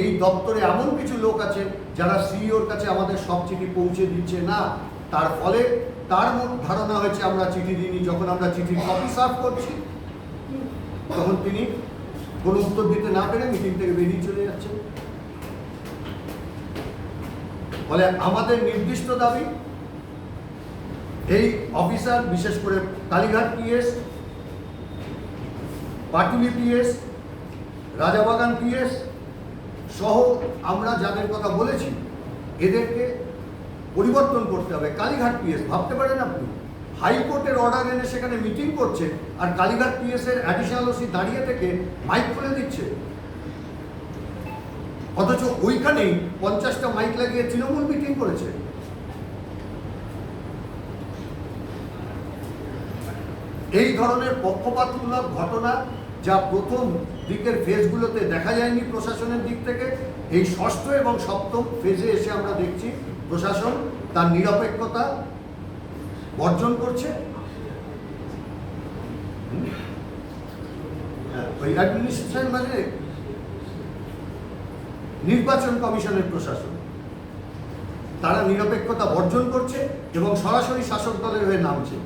এই দপ্তরে এমন কিছু লোক আছে যারা সিইওর কাছে আমাদের সব চিঠি পৌঁছে দিচ্ছে না। তার ফলে তার ধারণা হয়েছে আমরা চিঠি দিইনি, যখন আমরা চিঠির কপি সার্ভ করছি, তখন তিনি কোনো উত্তর দিতে না পেরে মিটিং থেকে বেরিয়ে চলে যাচ্ছেন। ফলে আমাদের নির্দিষ্ট দাবি, এই অফিসার, বিশেষ করে Kalighat PS, Patuli PS, Rajabagan PS সহ আমরা যাদের কথা বলেছি, এদেরকে পরিবর্তন করতে হবে। কালীঘাট পিএস ভাবতে পারেন আপনি? হাইকোর্টের অর্ডার এনে সেখানে মিটিং করছে আর কালীঘাট পিএস এর অ্যাডিশনাল ওসি দাঁড়িয়ে থেকে মাইক খুলে দিচ্ছে। অথচ ওইখানেই পঞ্চাশটা মাইক লাগিয়ে তৃণমূল মিটিং করেছে। এই ধরনের পক্ষপাতমূলক ঘটনা যা প্রথম দিকের ফেজগুলোতে দেখা যায়নি প্রশাসনের দিক থেকে, এই ষষ্ঠ এবং সপ্তম ফেজে এসে আমরা দেখছি প্রশাসন তার নিরপেক্ষতা বর্জন করছে। অ্যাডমিনিস্ট্রেশন মানে নির্বাচন কমিশনের প্রশাসন। তারা নিরপেক্ষতা বর্জন করছে এবং সরাসরি শাসক দলের হয়ে নামছে।